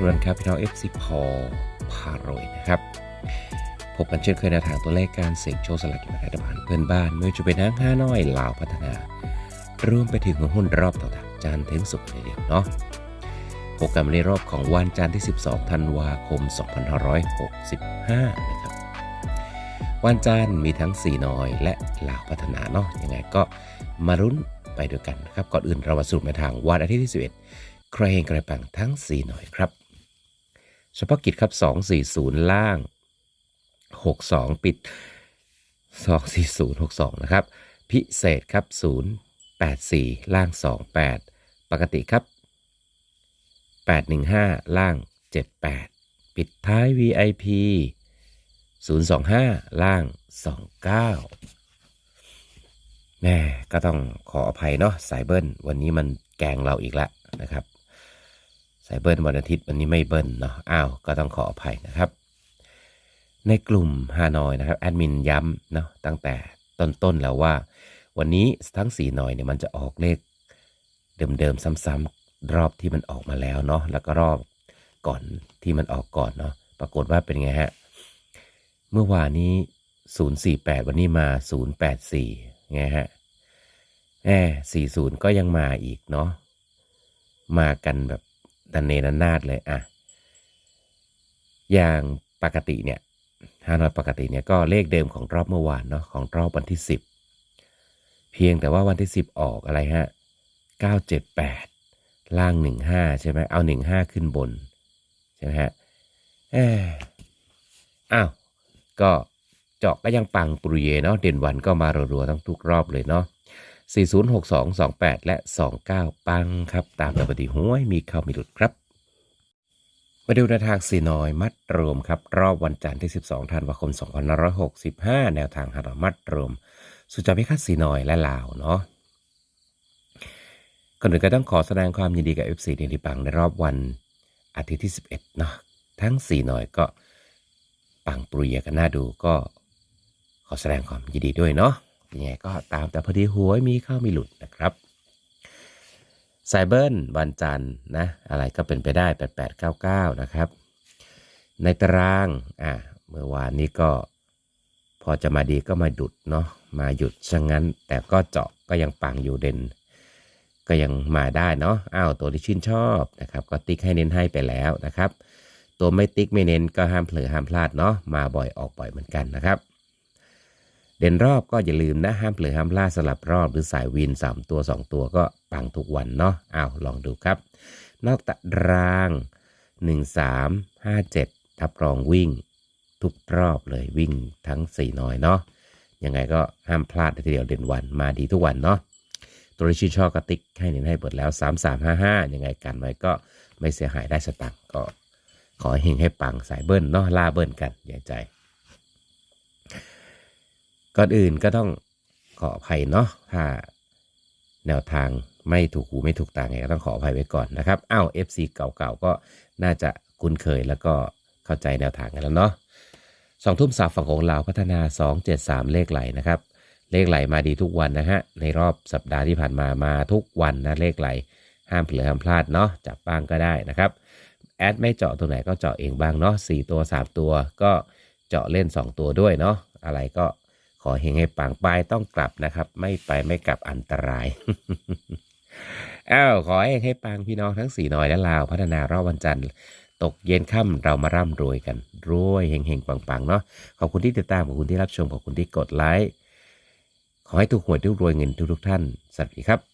รวนครับพี่น้อง FC พอพารวยนะครับพบกันเช่นเคยในทางตัวเลขการเสี่ยงโชคสลากกินแบ่งรัฐบาลเพื่อนบ้านไม่ว่าจะเป็นทั้งห้าน้อยลาวพัฒนารวมไปถึงหุ้นรอบต่อจากจันทร์ถึงศุกร์เลยเดียวเนาะพบกันในรอบของวันจันทร์ที่ 12 ธันวาคม 2565 นะครับ วันจันทร์มีทั้งสีน้อยและลาวพัฒนาเนาะยังไงก็มารุ้นไปด้วยกันนะครับ ก่อนอื่นเรามาสรุปในทางวันอาทิตย์ที่ 11 ใครเฮงใครปังทั้ง4หน่อยครับ เฉพาะกิจครับ 240 ล่าง 62 ปิด 240 62 นะครับ พิเศษครับ 084 ล่าง 28 ปกติครับ 815 ล่าง 78 ปิดท้าย VIP 025 ล่าง 29แม่ก็ต้องขออภัยเนาะสายเบิ้ลวันนี้มันแกงเราอีกแล้วนะครับ สายเบิ้ลวันอาทิตย์วันนี้ไม่เบิ้ลเนาะอ้าวก็ต้องขออภัยนะครับ ในกลุ่มฮานอยนะครับแอดมินย้ำเนาะตั้งแต่ต้นๆแล้วว่า วันนี้ทั้ง4หน่อยเนี่ยมันจะออกเลขเดิมๆซ้ำๆรอบที่มันออกมาแล้วเนาะแล้วก็รอบก่อนที่มันออกก่อนเนาะปรากฏว่าเป็นไงฮะเมื่อวานนี้ 048 วันนี้มา 084ไงฮะแหม40 ก็ยังมาอีกเนาะมากันแบบ ดันเนนันนาดเลยอะอย่างปกติเนี่ยฮานอยปกติเนี่ยก็เลขเดิมของรอบเมื่อวานเนาะของรอบวันที่ 10 เพียงแต่ว่าวันที่ 10 ออกอะไรฮะ 978 ล่าง 15 ใช่ไหมเอา 15 ขึ้นบน ใช่ไหมฮะอ้าวก็เจาะก็ยังปังปรุเยเนาะเด่นวันก็มารัวๆทั้งทุกรอบเลยเนาะ 40 62 28 และ 29 ปังครับ ตามปกติห้วยมีเข้ามีหลุดครับ มาดูแนวทางสีน้อยมัดรวมครับ รอบวันจันทร์ที่ 12ธันวาคม2565 แนวทางหามัดรวม สุจาพิคัดสีน้อยและลาวเนาะก่อนอื่นก็ต้องขอแสดงความยินดีกับ FC ดีดีปังในรอบวันอาทิตย์ที่ 11เนาะทั้งสีน้อยก็ปังปรุยกันน่าดูก็ขอแสดงความยินดีด้วยเนาะ ยังไงก็ตามแต่พอดีหวยมีเข้ามีหลุดนะครับไซเบิลวันจันทร์นะอะไรก็เป็นไปได้ 8899 นะครับ ในตารางอะเมื่อวานนี้ก็พอจะมาดีก็มาดุดเนาะมาหยุดช่างงั้น แต่ก็เจาะก็ยังปังอยู่เด่น ก็ยังมาได้เนาะอ้าวตัวที่ชื่นชอบนะครับ ก็ติ๊กให้เน้นให้ไปแล้วนะครับ ตัวไม่ติ๊กไม่เน้นก็ห้ามเผลอห้ามพลาดเนาะมาบ่อยออกบ่อยเหมือนกันนะครับ เด่นรอบก็อย่าลืมนะห้ามเผลอห้ามพลาดสลับรอบหรือสายวิน 3 ตัว 2 ตัวก็ปังทุกวันเนาะอ้าวลองดูครับ นอกตาราง 1 3 5 7 ทับรองวิ่ง ทุกรอบเลยวิ่งทั้ง 4 น้อยเนาะยังไงก็ห้ามพลาดทีเดียวเด่นวันมาดีทุกวันเนาะตัวที่ชื่นชอบก็ติ๊กให้เน้นให้เปิดแล้ว 3 3 5 5 ยังไงกันไว้ก็ไม่เสียหายได้สตังก็ขอให้เฮงให้ปังสายเบิ้ลเนาะล่าเบิ้ลกันอย่าใจ ก่อนอื่นก็ต้องขออภัยเนาะถ้าแนวทางไม่ถูกหูไม่ถูกตาไงก็ต้องขออภัยไว้ก่อนนะครับอ้าว FC เก่าๆก็น่าจะคุ้นเคยแล้วก็เข้าใจแนวทางกันแล้วเนาะสองทุ่มสาวฝั่งของเราพัฒนา 273 เลขไหลนะครับ เลขไหลมาดีทุกวันนะฮะ ในรอบสัปดาห์ที่ผ่านมามาทุกวันนะเลขไหล ห้ามเผลอห้ามพลาดเนาะจับบ้างก็ได้นะครับแอดไม่เจาะตัวไหนก็เจาะเองบ้างเนาะสี่ตัวสามตัวก็เจาะเล่นสองตัวด้วยเนาะอะไรก็ ขอเฮงให้ปังปายต้องกลับนะครับ ไม่ไปไม่กลับอันตรายอ้าวขอเฮงให้ปังพี่น้องทั้งสี่น้อยและลาว พัฒนารอบวันจันทร์ตกเย็นค่ำเรามาร่ำรวยกันรวยเฮงเฮงปังปังเนาะขอบคุณที่ติดตามขอบคุณที่รับชมขอบคุณที่กดไลค์ขอให้ทุกหวยทุกรวยเงินทุกทุกท่าน สวัสดีครับ